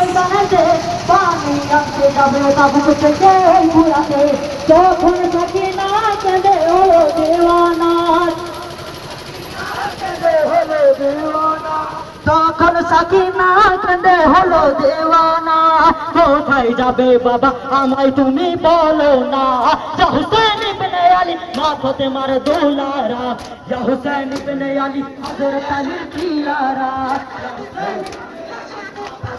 ময়দানেতে পানি আনতে যাবে তাবুক থেকে ঘুরাতে যখন থাকি না কেঁদে হলো দেওয়ানা। কেঁদে হলো দেওয়ানা তখন সাকিনা কেঁদে হলো দেওয়ানা কোথায় যাবে বাবা, আমায় তুমি বলো না। যা হুসেন ইবনে দোলারা। যা হুসেন আলী হযরত আলী পিয়ারা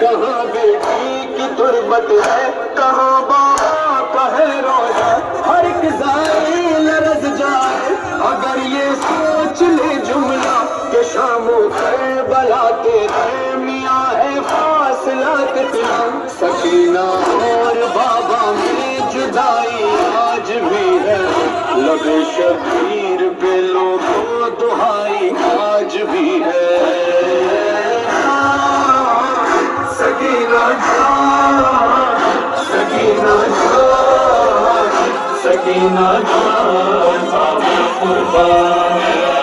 کہاں بیٹی کی تربت ہے؟ کہاں بابا کا ہے ہر ایک زائے لرز جائے۔ اگر یہ سوچ لے جملہ کہ شام و کربلا تیرے میاں ہے فاصلہ کتنا سکینہ اور بابا میں جدائی آج بھی ہے۔ لب شبیر پہ لوگوں دہائی آج بھی ما كان صديق قربان